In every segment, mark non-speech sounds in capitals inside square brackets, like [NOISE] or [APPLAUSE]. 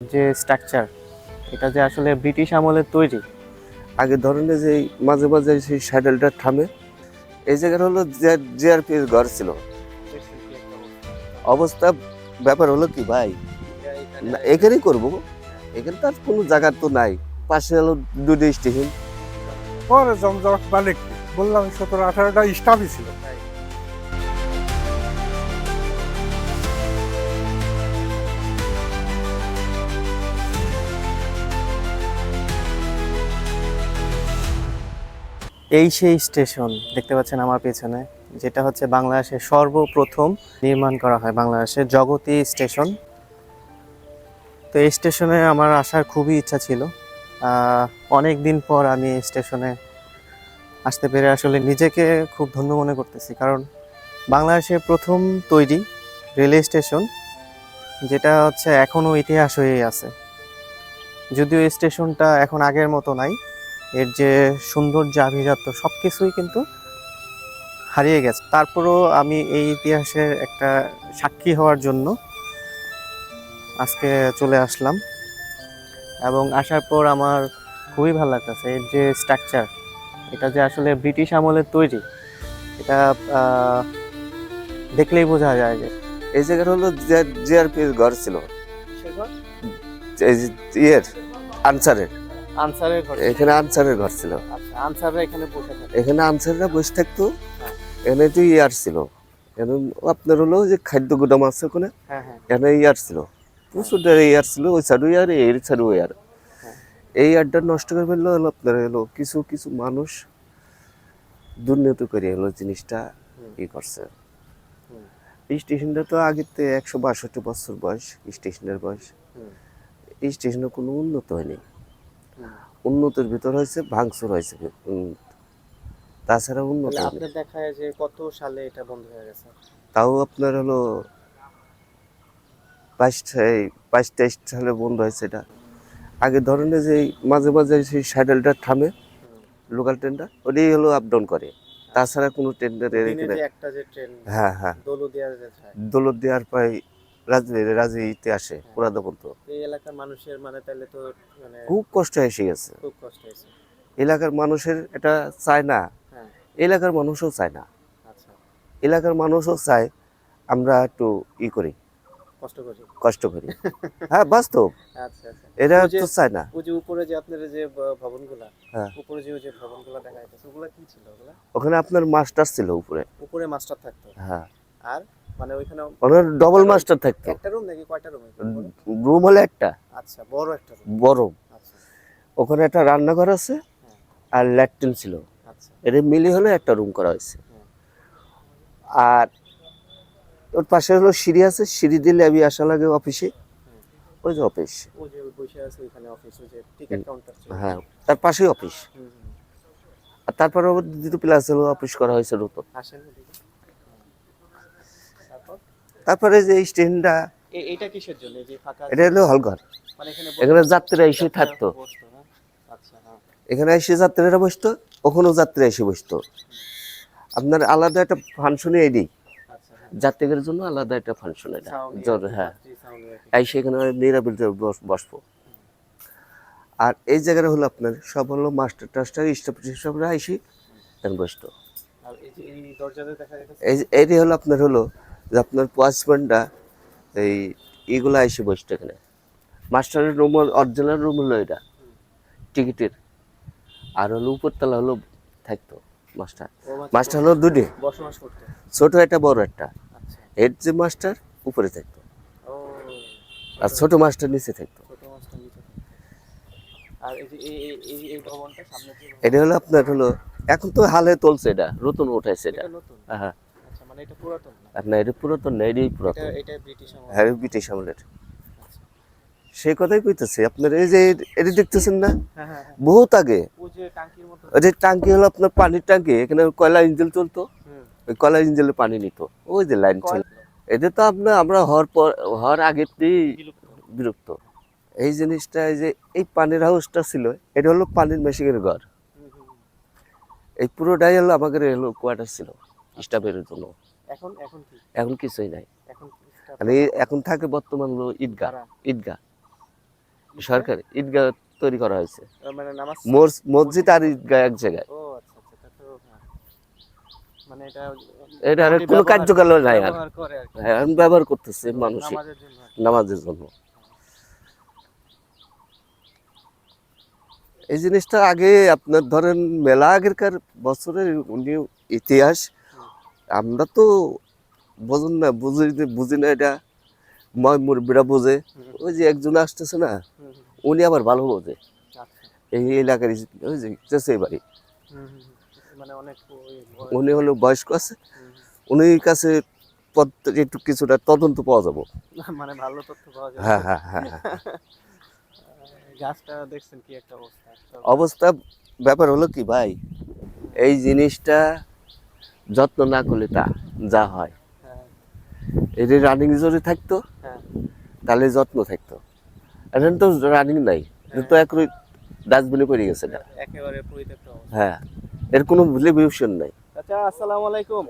যে স্ট্রাকচার এটা যে আসলে ব্রিটিশ আমলের তৈরি। আগে ধরনের যে মাঝে মাঝে সেই স্যাডেলটা থামে এই জায়গাটা হলো জিআরপি ঘর ছিল। অবস্থা ব্যাপার হলো কি ভাই? না, এখানেই করব। এখানে তার কোনো জায়গা তো নাই। পাশে হলো দুটো স্টেশন পরে জমজট মালিক বললাম সতেরো আঠারোটা স্টাফই ছিল। এই সেই স্টেশন দেখতে পাচ্ছেন আমার পেছনে, যেটা হচ্ছে বাংলাদেশে সর্বপ্রথম নির্মাণ করা হয়, বাংলাদেশের জগতী স্টেশন। তো এই স্টেশনে আমার আসার খুবই ইচ্ছা ছিল। অনেক দিন পর আমি এই স্টেশনে আসতে পেরে আসলে নিজেকে খুব ধন্য মনে করতেছি, কারণ বাংলাদেশের প্রথম তৈরি রেলওয়ে স্টেশন, যেটা হচ্ছে এখনও ইতিহাস হয়েই আছে। যদিও স্টেশনটা এখন আগের মতো নাই এর যে সৌন্দর্য আভিজাত্য সব কিছুই কিন্তু হারিয়ে গেছে। তারপরও আমি এই ইতিহাসের একটা সাক্ষী হওয়ার জন্য আজকে চলে আসলাম এবং আসার পর আমার খুবই ভালো লাগতেছে এর যে স্ট্রাকচার এটা যে আসলে ব্রিটিশ আমলের তৈরি এটা দেখলেই বোঝা যায় যে এই জায়গাটা হলো জিআরপি ঘর ছিল। এই যে ইয়ের আনসারের। আনসারের ঘর এখানে আনসারের ঘর ছিল। আচ্ছা আনসাররা এখানে বসে থাকে? এখানে আনসাররা বসে থাকতো। হ্যাঁ। এখানে তো ইয়ার ছিল। এখানে আপনার হলো যে খাদ্য গুদাম আছে ওখানে। হ্যাঁ হ্যাঁ। এখানে ইয়ার ছিল। প্রচুর ইয়ার ছিল। ওই সাইডও ইয়ার এর সাইডও ইয়ার। এই ইয়ারটা নষ্ট করে ফেলল হলো আপনার হলো কিছু কিছু মানুষ দুর্নীতি করে হলো জিনিসটা ই করছে। এই স্টেশনটা তো আগেতে একশো বাষট্টি বছর বয়স স্টেশনের বয়স। এই স্টেশনে কোনো উন্নত হয়নি। উন্নতির ভিতর হয়েছে ভাঙচুর হয়েছে তাছাড়া উন্নত হয়নি আপনার যে কত সালে এটা বন্ধ হয়ে গেছে? তাও আপনার হলো বাইশ বাইশ তেইশ সালে বন্ধ হয়েছে এটা। আগে ধরনের যে মাঝে মাঝে সেই স্যাডেলটা থামে লোকাল ট্রেনটা ওটাই হলো আপ ডাউন করে। তাছাড়া কোনো ট্রেন হ্যাঁ হ্যাঁ। যায় দৌলত দেওয়ার প্রায় রাজবাড়ি রাজনীতিতে আসে পুরাদা পর্যন্ত এই এলাকার মানুষের মানে তাহলে তো মানে খুব কষ্ট এসে গেছে। খুব কষ্ট হয়েছে। এলাকার মানুষের এটা চায় না। হ্যাঁ। এলাকার মানুষও চায় না। আচ্ছা। এলাকার মানুষও চায় আমরা একটু ই করি। কষ্ট করি। কষ্ট করি। [LAUGHS] হ্যাঁ বাস্তব। আচ্ছা আচ্ছা। এরা তো চায় না। ওই যে উপরে যে আপনার যে ভবনগুলা হ্যাঁ। উপরে যে ওই যে ভবনগুলা দেখা যাচ্ছে ওগুলা কি ছিল ওগুলা? ওখানে আপনার মাস্টার ছিল উপরে। উপরে মাস্টার থাকতো। হ্যাঁ। আর মানে ওইখানে ওনার ডবল মাস্টার থাকতো। একটা রুম নাকি কয়টা রুম রুম হলো একটা। আচ্ছা বড় একটা রুম বড় আচ্ছা। ওখানে একটা রান্নাঘর আছে আর ল্যাট্রিন ছিল। আচ্ছা। এর মিলি হলে একটা রুম করা হয়েছে। আর ওর পাশে হলো সিঁড়ি আছে সিঁড়ি দিলে আমি আসা লাগে অফিসে ওই যে অফিস ওই যে বসে আছে ওইখানে অফিস ওই যে টিকিট কাউন্টার হ্যাঁ তার পাশেই অফিস। আর তারপরে দ্বিতীয় প্লাস হলো অফিস করা হয়েছে নতুন। তারপর যে এই স্টেশনটা এ- এইটা কিসের জন্য? যে ফাঁকা এটা হলো হলঘর। মানে এখানে যাত্রীরা এসে থাকতো? আচ্ছা হ্যাঁ। এখানে এসে যাত্রীরা বসতো ওখানেও যাত্রীরা এসে বসতো। আপনার আলাদা একটা ফাংশনে এডি। আচ্ছা হ্যাঁ। যাত্রীদের জন্য আলাদা একটা ফাংশন এটা। জ্বর হ্যাঁ। যাত্রী এই সেখানে বস- বসবো। আর এই জায়গাটা হলো আপনার সব হলো মাস্টার টাস্টার স্টাফ স্টাফরা এসে এখানে বসতো। আর এই যে এই দরজাতে দেখা যাচ্ছে এই এইটি হলো আপনার হলো যে আপনার ওয়াচম্যানটা এই এগুলো এসে বসতো এখানে। মাস্টারের রুম অরিজিনাল রুম হলো এটা টিকিটের। আর হলো উপরতলা হলো থাকতো মাস্টার। মাস্টার হলো দুটি। ছোট একটা বড় একটা। আচ্ছা। হেড যে মাস্টার উপরে থাকতো। আর ছোট মাস্টার নিচে থাকতো। এটা হলো আপনার হলো এখন তো হালে তুলছে এটা নতুন উঠাইছে এটা। হ্যাঁ। আচ্ছা মানে এটা পুরাতন? আপনার এটা পুরাতন না এটাই পুরাতন। হ্যাঁ ব্রিটিশ আমলের। সেই কথাই কইতেছে আপনার এই যে এটা দেখতেছেন না? হ্যাঁ হ্যাঁ হ্যাঁ। বহুত আগে। ওই যে টাঙ্কি হলো আপনার পানির টাঙ্কি এখানে কয়লা ইঞ্জিন চলতো? ওই কয়লা ইঞ্জিনে পানি নিত। ওই যে লাইন ছিল এটা তো আপনার আমরা হওয়ার পর হওয়ার আগেতেই বিরক্ত এই জিনিসটা এই যে এই পানির হাউসটা ছিল এটা হলো পানির মেশিনের ঘর। এই পুরোটাই হলো আমাদের হলো কোয়ার্টার ছিল স্টাফের জন্য। এখন এখন কি? এখন কিছুই নাই। এখন মানে এখন থাকে বর্তমান হলো ঈদগাহ ঈদগাহ। সরকার ঈদগাহ তৈরি করা হয়েছে। মানে নামাজ মসজিদ আর ঈদগাহ এক জায়গায়। ও আচ্ছা আচ্ছা তো। মানে এটা এটা কোনো কার্যকালয় নাই আর। হ্যাঁ, এখন ব্যবহার করতেছে জন্য নামাজের জন্য। এই জিনিসটা আগে আপনার ধরেন মেলা আগেরকার বছরের উনি ইতিহাস আমরা তো বুঝুন না বুঝি বুঝি না এটা ময় মুরব্বীরা বোঝে। ওই যে একজন আসতেছে না উনি আবার ভালো বোঝে। আচ্ছা। এই এলাকার ওই যে চেঁচে বাড়ি। মানে অনেক উনি হলো বয়স্ক আছে। উনি কাছে একটু কিছুটা তদন্ত পাওয়া যাব। মানে ভালো তথ্য পাওয়া যায় হ্যাঁ হ্যাঁ হ্যাঁ হ্যাঁ। গাছটা দেখছেন কি একটা অবস্থা? অবস্থা ব্যাপার হলো কি ভাই? এই জিনিসটা যত্ন না করলে তা যা হয়। হ্যাঁ, এটি রানিং যদি থাকতো হ্যাঁ, তাহলে যত্ন থাকতো। এখন তো রানিং নাই এটা তো এক ডাস্টবিনে পড়ে গেছে না। একেবারে হ্যাঁ এর কোনো রিভিউশন নাই। আচ্ছা আসসালামু আলাইকুম।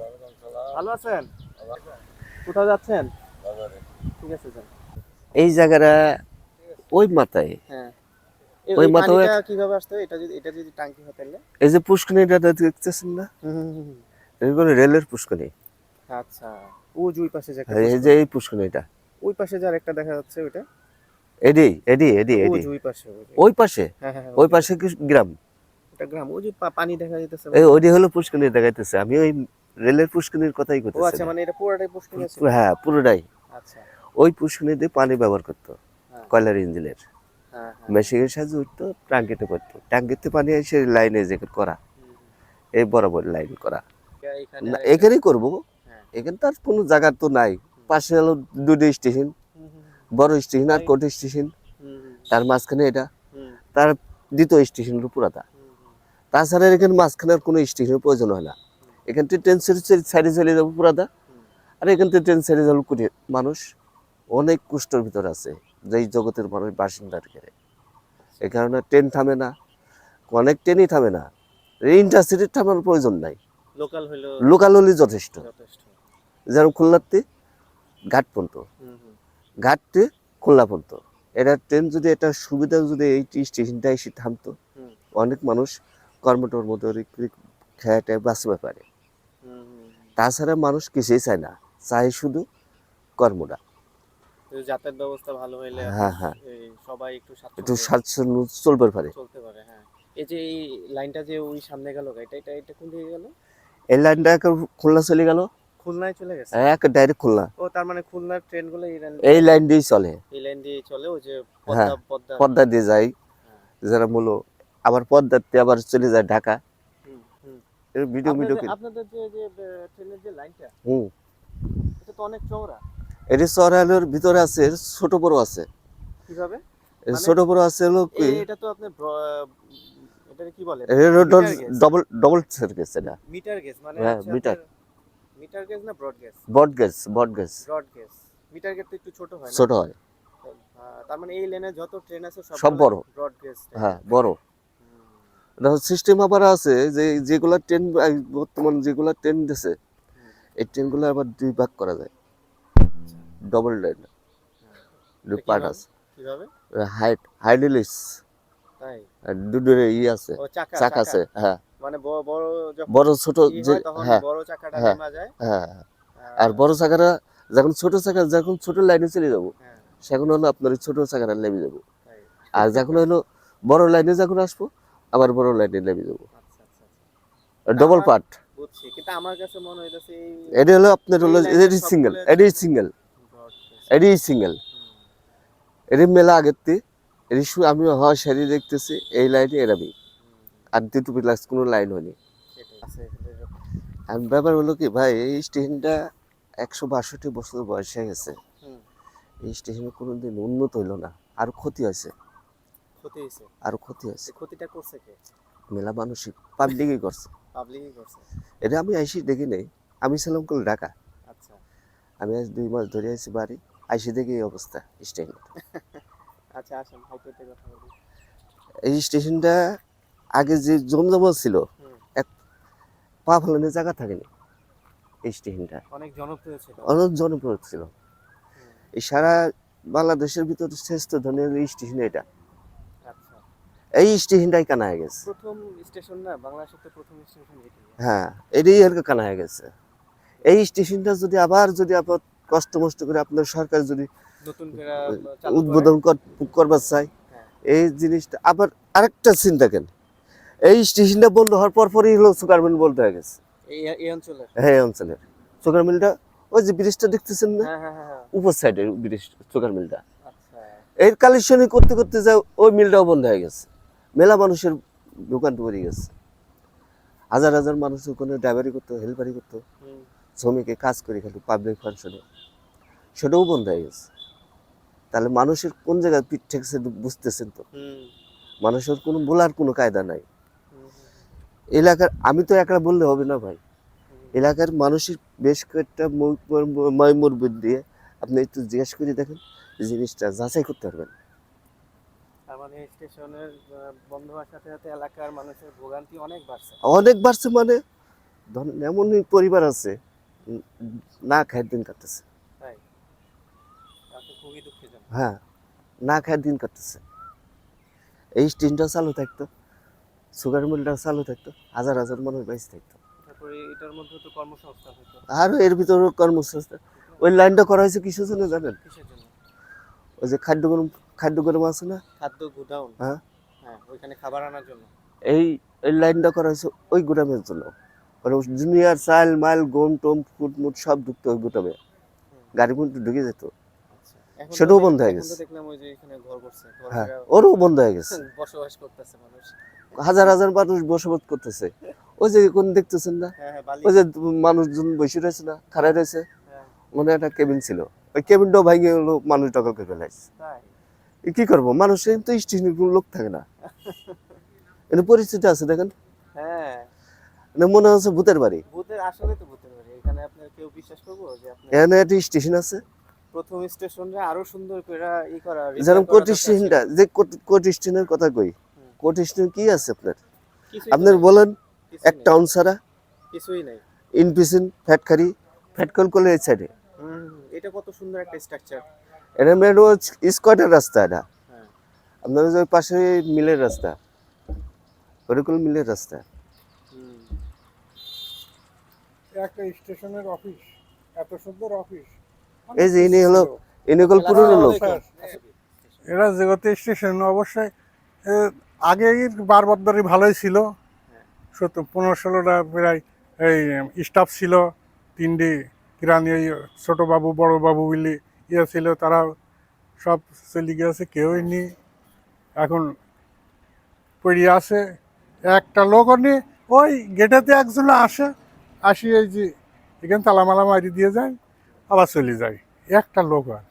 ভালো আছেন? কোথাও যাচ্ছেন? ঠিক আছে এই জায়গাটা ওই মাথায়। হ্যাঁ। ওই মাথায় কীভাবে আসতো? এটা যদি এটা যদি টাঙ্কি এই যে পুষ্কনিটা দেখতেছেন না? এগুলো রেলের পুষ্কনি আচ্ছা ও যে ওই পাশে যে এই যে এই পুষ্কনিটা ওই পাশে যার একটা দেখা যাচ্ছে ওইটা? এডি এডি এডি এডি। ওই পাশে ওই পাশে? হ্যাঁ হ্যাঁ ওই পাশে কি গ্রাম? ওটা গ্রাম ওই যে পানি দেখা যাইতেছে। এই ওইটি হলো পুষ্কনি দেখাইতেছে। আমি ওই রেলের পুষ্কনির কথাই ও করতেছি আচ্ছা মানে এটা পুরোটাই পুষ্টিং আছে? হ্যাঁ পুরোটাই। আচ্ছা। ওই পুষ্কনি দিয়ে পানি ব্যবহার করতো হ্যাঁ। কয়লার ইঞ্জিনের। হ্যাঁ হ্যাঁ। মেশিনের সাহায্যে উঠতো টাঙ্কিতে করতো টাঙ্কিতে পানি এসে লাইনে যে করা এই বরাবর লাইন করা। এখানেই করব হ্যাঁ। এখানে তো আর কোনো জায়গা তো নাই। পাশে হলো দুটো স্টেশন বড় স্টেশন আর কোট স্টেশন। তার মাঝখানে এটা তার দ্বিতীয় স্টেশন হলো পুরাতা। হুম, হুম। তাছাড়া এখানে মাঝখানে আর কোনো স্টেশনের প্রয়োজন হয় না। এখান থেকে ট্রেন সাইডে চলে যাব পুরাতা। আর এখান থেকে ট্রেন সাইডে যাব কুড়ি মানুষ। অনেক কুষ্ঠর ভিতর আছে যেই জগতের মানুষ বাসিন্দার ঘেরে এ কারণে ট্রেন থামে না। অনেক ট্রেনই থামে না। ইন্টারসিটির থামার প্রয়োজন নাই। লোকাল হলে যথেষ্ট। যথেষ্ট। যেমন খুলনাতে ঘাট হুম। ঘাটতে খুলনা পর্যন্ত। এটা ট্রেন যদি এটা সুবিধা যদি এই স্টেশনটা এসে থামতো অনেক মানুষ কর্মটোর মতো খেয়াটায় বাঁচতে পারে। তাছাড়া মানুষ কিছুই চায় না। চায় শুধু কর্মটা। যাতায়াত ব্যবস্থা ভালো হইলে হ্যাঁ, হ্যাঁ। সবাই একটু একটু স্বাচ্ছন্দ্যে চলবে পারে। চলতে পারে হ্যাঁ। এই যে এই লাইনটা যে ওই সামনে গেল এটা এটা এটা কোন দিকে গেল? এই লাইনটা খুলনা চলে গেল। খুলনায় চলে গেছে? এক ডাইরেক্ট খুলনা। ও তার মানে খুলনার ট্রেনগুলো এই লাইন এই লাইন দিয়েই চলে। এই লাইন দিয়ে চলে ও যে হ্যাঁ, পদ্মা পদ্মা পদ্মা দিয়ে যায়। হ্যাঁ, যারা মূল আবার পদ্মাতে আবার চলে যায় ঢাকা। হুম, হুম। এর ভিডিও ভিডিও আপনাদের- আপনাদের যে যে ট্রেনের যে লাইনটা হুম। এটা তো অনেক চওড়া। এটি ভিতরে আছে ছোট বড় আছে। কীভাবে? মানে- ছোট বড় আছে হলো কি? এটা তো আপনি এটা কি বলে? এটা ডবল ডবল সার্ভিস এটা। মিটার গেজ মানে হ্যাঁ, মিটার। মিটার গেজ না ব্রড গেজ বট গেজ বট gauge broad gauge metre gauge তো একটু ছোট হয় ছোট হয়। তার মানে এই লেনে যত ট্রেন আছে সব বড়। ব্রড গেজ হ্যাঁ বড়। সিস্টেম আবার আছে যে যেগুলা ট্রেন বর্তমান যেগুলা ট্রেন দিছে এই ট্রেনগুলো আবার দুই ভাগ করা যায়। ডবল লাইন দুই এটা পার্ট আছে। কীভাবে? হাইট হাইডেলিস দুটোর ই আছে। চাকা আছে হ্যাঁ। মানে বড় ছোট যে হ্যাঁ বড় চাকাটা হ্যাঁ। হ্যাঁ আর বড় চাকাটা যখন ছোট চাকা যখন ছোট লাইনে চলে যাব হ্যাঁ, সেখন হলো আপনার ছোট চাকাটা নেমে যাব। আর যখন হলো বড় লাইনে যখন আসব আবার বড় লাইনে নেমে যাব। ডবল পার্ট কিন্তু আমার কাছে মনে হইতাছে এটা হলো আপনার হলো এটি সিঙ্গেল এটি সিঙ্গেল এটি সিঙ্গেল এটি মেলা আগের থেকে শু- আমি হয় সারি দেখতেছি এই লাইনে এরামি আর দ্বিতীয় প্লাস কোনো লাইন হয়নি। আছে। আর ব্যাপার হলো কি ভাই এই স্টেশনটা একশো বাষট্টি বছর বয়স হয়ে গেছে এই স্টেশনে কোনোদিন উন্নত হইল না। আর ক্ষতি হয়েছে। ক্ষতি হয়েছে? আর ক্ষতি হয়েছে। ক্ষতিটা করছে কে? মেলা মানুষই পাবলিকই করছে। পাবলিকই করছে। এটা আমি আইসি দেখি নেই। আমি ছিলাম কল ঢাকা। আচ্ছা। আমি আজ দুই মাস ধরে আইসি বাড়ি। আইসি দেখি এই অবস্থা স্টেশন [LAUGHS] আচ্ছা আসেন হাইকোর্টে কথা বলি। এই স্টেশনটা আগে যে জমজমা ছিল হুম, পা ফেলানোর জায়গা থাকেনি এই স্টেশনটা। অনেক জনপ্রিয় ছিল। অনেক জনপ্রিয় ছিল। এই সারা বাংলাদেশের ভিতরে শ্রেষ্ঠ ধরনের এই স্টেশন এটা। আচ্ছা। এই স্টেশনটাই কানা হয়ে গেছে। প্রথম স্টেশন না বাংলাদেশের প্রথম স্টেশন হ্যাঁ এটাই আর কানা হয়ে গেছে। এই স্টেশনটা যদি আবার যদি আবার কষ্ট মষ্ট করে আপনার সরকার যদি উদ্বোধন করবার চাই। হ্যাঁ। এই জিনিসটা আবার আরেকটা চিন্তা কেন? এই স্টেশনটা বন্ধ হওয়ার পর পরই হলো সুগার মিল বন্ধ হয়ে গেছে। এই এই অঞ্চলে হ্যাঁ এই অঞ্চলের। সুগার মিলটা ওই যে ব্রিজটা দেখতেছেন না? হ্যাঁ হ্যাঁ। উপর সাইডের ব্রিজ সুগার মিলটা। আচ্ছা। এর কালেকশনই করতে করতে যায় ওই মিলটাও বন্ধ হয়ে গেছে। মেলা মানুষের দোকান পড়ে গেছে। হাজার হাজার মানুষ ওখানে ড্রাইভারি করতো হেল্পারি করতো। শ্রমিকে কাজ করে খেলো পাবলিক ফাংশনে সেটাও বন্ধ হয়ে গেছে। তাহলে মানুষের কোন জায়গায় পিঠ ঠেকছে বুঝতেছেন তো? মানুষের কোনো বলার কোনো কায়দা নাই। এলাকার আমি তো একলা বললে হবে না ভাই। এলাকার মানুষের বেশ কয়েকটা ময়মুরব দিয়ে আপনি একটু জিজ্ঞেস করে দেখেন জিনিসটা যাচাই করতে পারবেন। মানে স্টেশনের বন্ধ হওয়ার সাথে সাথে এলাকার মানুষের ভোগান্তি অনেক বাড়ছে। অনেক বাড়ছে মানে? ধরেন এমনই পরিবার আছে না খায়ের দিন কাটতেছে। তাই। তাতে খুবই দুঃখজনক হ্যাঁ না খায় দিন কাটতেছে। এই স্টেশনটা চালু থাকতো সুগার মিলটা চালু থাকতো হাজার হাজার মানুষ বাইশ থাকতো। তারপরে এটার মধ্যে তো কর্মসংস্থান হতো আর এর ভিতরে কর্মসংস্থান ওই লাইনটা করা হয়েছে কিসের জন্য জানেন? ওই যে খাদ্য গরম খাদ্য গরম আছে না? খাদ্য গুদাউন হ্যাঁ। হ্যাঁ ওইখানে খাবার আনার জন্য। এই এই লাইনটা করা হয়েছে ওই গুদামের জন্য। মানে জুনিয়র চাল মাল গম টম ফুট মুট সব ঢুকতো ওই গুদামে। গাড়ি কিন্তু ঢুকে যেত। সেটাও বন্ধ হয়ে গেছে। দেখলাম ওই যে এখানে ঘর করছে হ্যাঁ ওরও বন্ধ হয়ে গেছে। [LAUGHS] বসবাস করতেছে মানুষ। হাজার হাজার মানুষ বসবাস করতেছে। ওই যে কোন দেখতেছেন না? হ্যাঁ হ্যাঁ ওই যে মানুষজন বসে রয়েছে না রয়েছে? মনে একটা কেবিন ছিল। ওই কেবিনটাও ভাঙে গেলো মানুষ দখল করে ফেলাইছে। কি করব? মানুষের তো স্টেশনের কোনো লোক থাকে না। এটা পরিস্থিতি আছে দেখেন। হ্যাঁ। মানে মনে হচ্ছে ভূতের বাড়ি। ভূতের আসলে তো ভূতের বাড়ি। এখানে আপনার কেউ বিশ্বাস করব যে এখানে একটা স্টেশন আছে। প্রথম স্টেশনে আরও সুন্দর করে ই করা যেরকম করা কোট দরকার যে কোট- কোট স্টেশনের কথা কই? হুম। কোট স্টেশন কি আছে আপনার। আপনার বলেন এক টাউন ছাড়া? কিছুই নাই। ইনপিসিন ফ্যাটখারি ফ্যাটকল কলে এই সাইডে হুম, এটা কত সুন্দর একটা স্ট্রাকচার এটা মেন স্কোয়াডের রাস্তা এটা। হ্যাঁ। আপনার ওই যে পাশে মিলের রাস্তা। হরিকুল মিলের রাস্তা। হুম। একটা স্টেশনের অফিস এত সুন্দর অফিস এই যে ইনি হলো ইনি হল পুরনো লোক। এরা জগতে স্টেশন অবশ্যই আগে বারবদ্দারি ভালোই ছিল। সত্তর পনেরো ষোলোটা প্রায় এই স্টাফ ছিল তিনটি কিরানি ছোটো বাবু বড় বাবু বলে ইয়ে ছিল তারা সব চলে গিয়েছে কেউই নেই। এখন পড়িয়ে আছে একটা লোকও নেই ওই গেটেতে একজন আসে আসি এই যে এখানে তালামালা মারি দিয়ে যায়। আবার চলে যায়। একটা লোক আর।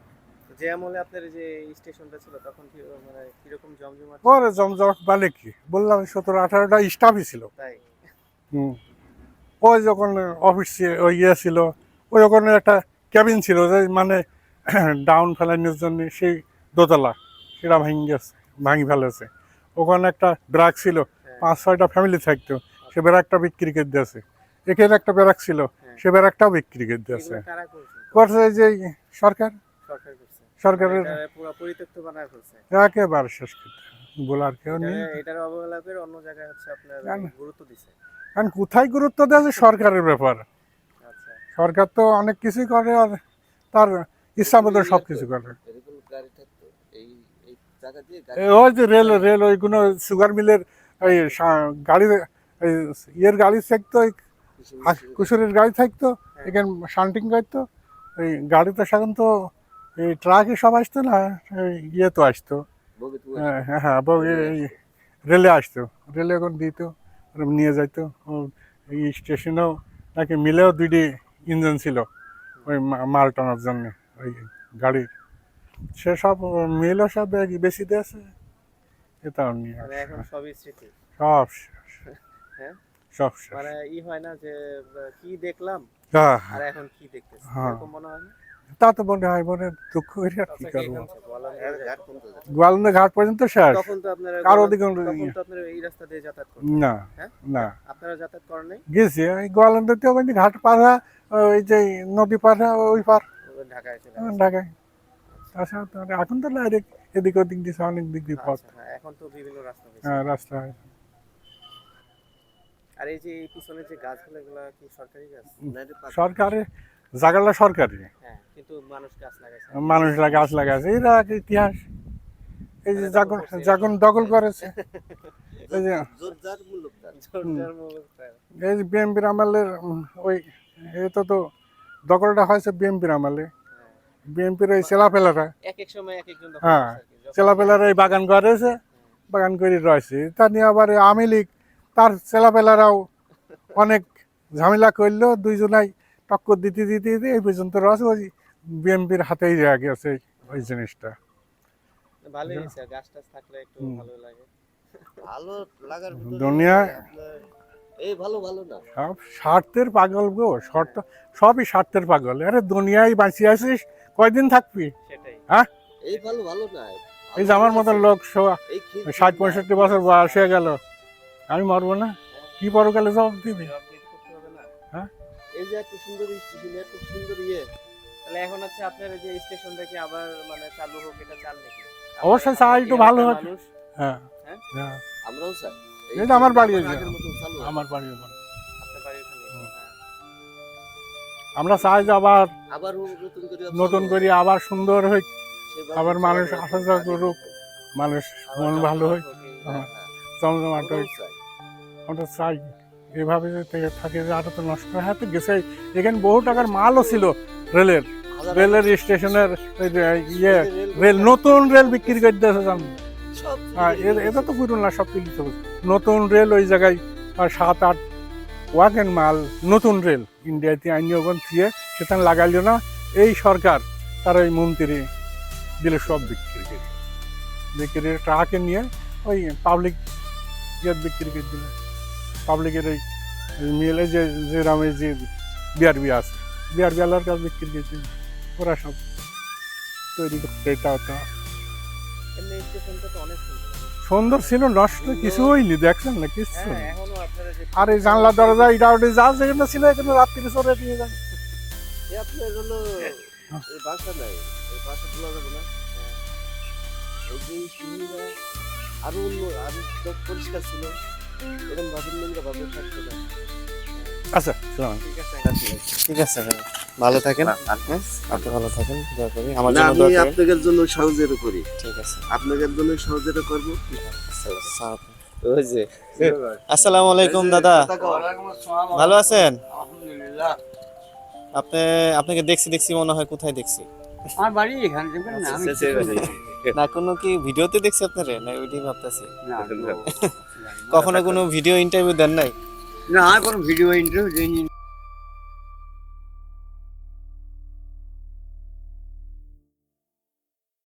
মানে জমজমাট? বালে কি? বললাম সতেরো আঠারোটা স্টাফই ছিল। তাই? হুম। ওই যখন অফিস ওই ইয়ে ছিল ওই ওখানে একটা ক্যাবিন ছিল যে মানে [CLEARS THROAT] ডাউন ফেলানোর জন্য সেই দোতলা সেটা ভাঙি গেছে ভাঙি ফেলেছে। ওখানে একটা ব্রাক ছিল পাঁচ ছয়টা ফ্যামিলি থাকতো সে ব্যারাকটা বিক্রি করে দিয়েছে। এখানে একটা ব্যারাক ছিল সে ব্যারাকটাও বিক্রি করে দিয়েছে। করছে? যে সরকার? সরকার সরকারের ফেলছে। একেবারে শেষ করতে বলার কেউ নেই। অন্য জায়গায় হচ্ছে আপনার গুরুত্ব দিছে। কারণ কোথায় গুরুত্ব দেওয়া সরকারের ব্যাপার। আচ্ছা। সরকার তো অনেক কিছুই করে আর তার ইচ্ছা মতো সব কিছু করে। ওই যে রেল রেল ওইগুলো সুগার মিলের গাড়ি ইয়ের গাড়ি থাকতো ওই আ- কুসুরের গাড়ি থাকতো এখানে শান্টিং করতো এই গাড়িতে সেখান তো এই ট্রাকে সব আসতো না ইয়ে তো আসতো। হ্যাঁ হ্যাঁ হ্যাঁ রেলে আসতো রেলে এখন দিত নিয়ে যাইতো। ও এই স্টেশনেও নাকি মিলেও দুইটি ইঞ্জিন ছিল ওই মাল টানার জন্য ওই গাড়ির। সে সব মিলও সব বেশি দিয়েছে এটাও নিয়ে মানে সব হ্যাঁ? সব শেষ। মানে ই হয় না যে কি দেখলাম হ্যাঁ, আর এখন কি দেখতেছি? হ্যাঁ। এরকম মনে হয় না? তা তো মনে হয় মনে দুঃখ করে আর কি আচ্ছা, করব? গোয়ালন্দা ঘাট পর্যন্ত শেষ। তখন তো আপনারা কারও দিকে তখন তো আপনারা এই রাস্তা দিয়ে যাতায়াত করতেন। না হ্যাঁ? না। আপনারা যাতায়াত করেন নাই? গেছি ওই গোয়ালন্দাতে ওখানে ঘাট পাড়া ওই যে নদী পাড়া ওই পার ঢাকায় তাছাড়া তো এখন তো ডাইরেক্ট এদিক ওদিক দিছে অনেক দিক দিয়ে পথ। আচ্ছা, হ্যাঁ, এখন তো বিভিন্ন রাস্তা হ্যাঁ, রাস্তা হয়েছে। আর এই যে পিছনে যে গাছগুলো এগুলো কি সরকারি গাছ? সরকারে জায়গাটা সরকারি। হ্যাঁ কিন্তু মানুষ গাছ লাগাইছে। মানুষরা গাছ লাগাছে এরা ইতিহাস? এই যে যখন যখন দখল করেছে। [LAUGHS] এই যে এই যে বিএমপির আমলের ওই এটা তো দখলটা হয়েছে বিএমপির আমলে। বিএমপির ওই ছেলাপেলারা এক এক সময় এক একজন হ্যাঁ, ছেলাপেলারা এই বাগান করেছে বাগান করে রয়েছে। তা নিয়ে আবার আওয়ামী লীগ তার ছেলাপেলারাও অনেক ঝামেলা করল দুইজনাই টক্কর দিতে দিতে দিতে এই পর্যন্ত রয়েছে ওই বিএমপির হাতেই রয়ে গেছে ওই জিনিসটা। ভালোই গাছ টাছ থাকলে একটু ভালো লাগে। ভালো লাগার ভিতরে এই ভালো ভালো না। সব স্বার্থের পাগল গো শর্ত সবই স্বার্থের পাগল। আরে দুনিয়ায় বাঁচিয়ে আছিস কয়দিন থাকবি? সেটাই। এই ভালো ভালো না। এই যে আমার মতন লোক ষাট পঁয়ষট্টি বছর বয়স হয়ে গেল। আমি মারবো না। কি পরকালে জবাব দিবি না? এই যে এত সুন্দর স্টেশন এত সুন্দর ইয়ে। তাহলে এখন হচ্ছে আপনার যে স্টেশনটা কি আবার মানে চালু হোক এটা চান নাকি? অবশ্যই একটু ভালো হোক। হ্যাঁ। হ্যাঁ? হ্যাঁ? আমরাও চাই এই যে আমার বাড়ি। আমার বাড়ি ওখানে। হ্যাঁ। আমরা চাই যে আবার আবার নতুন করে আবার সুন্দর হই আবার মানুষ আসা যাওয়া করুক মানুষ মন ভালো হয় হ্যাঁ, হ্যাঁ, হ্যাঁ। জমজমাট হয়। আমরা চাই এভাবে থাকে যে আরও তো নষ্ট হয়ে। তো গেছে এখানে বহু টাকার মালও ছিল রেলের। রেলের স্টেশনের ইয়ে রেল নতুন রেল বিক্রি করে দিয়েছে জানো? হ্যাঁ এটা তো পুরো না সব কিছু নতুন রেল ওই জায়গায় সাত আট ওয়াগেন মাল নতুন রেল। ইন্ডিয়াতে আইনি ওখান দিয়ে সেখানে লাগাইলো না। এই সরকার তার ওই মন্ত্রী দিলে সব বিক্রি করে বিক্রি করে ট্রাকে নিয়ে ওই পাবলিক ইয়ে বিক্রি করে দিলে। পাবলিকের ওই মিলে যে যে রামে যে বিআরবি আছে বিআরবি আলার কাছে বিক্রি করে দিলে ওরা সব তৈরি করতে এটা ওটা। সুন্দর। ছিল নষ্ট কিছু হয়নি দেখছেন না কিছু হ্যাঁ আর এই জানলা দরজা এটা ওটা যা যেখানে ছিল এখানে রাত্রি চলে দিয়ে যায় আপনার হলো হ্যাঁ। এই বাসা নাই এই বাসা তোলা যাবে না? হ্যাঁ। এই যে সুবিধা আরও অন্য আরও পরিষ্কার ছিল। আচ্ছা ঠিক আছে ঠিক আছে ভাই ভালো থাকেন। হ্যাঁ আপনি ভালো থাকেন দোয়া করি। আমার জন্য আমি আপনাদের জন্য সহজের করি ঠিক আছে। আপনাদের জন্য সহজের করব। যে। আসসালামু আলাইকুম দাদা। ভালো আছেন? আপনি আপনাকে দেখছি দেখছি মনে হয় কোথায় দেখছি? আমার বাড়ি এখানে না? আমি আচ্ছা, কিছু না কোনো কি ভিডিওতে দেখছি আপনারে? না ওইটাই ভাবতেছি। না, কখনো কোনো ভিডিও ইন্টারভিউ দেন নাই? না আর কোনো ভিডিও ইন্টারভিউ দিইনি।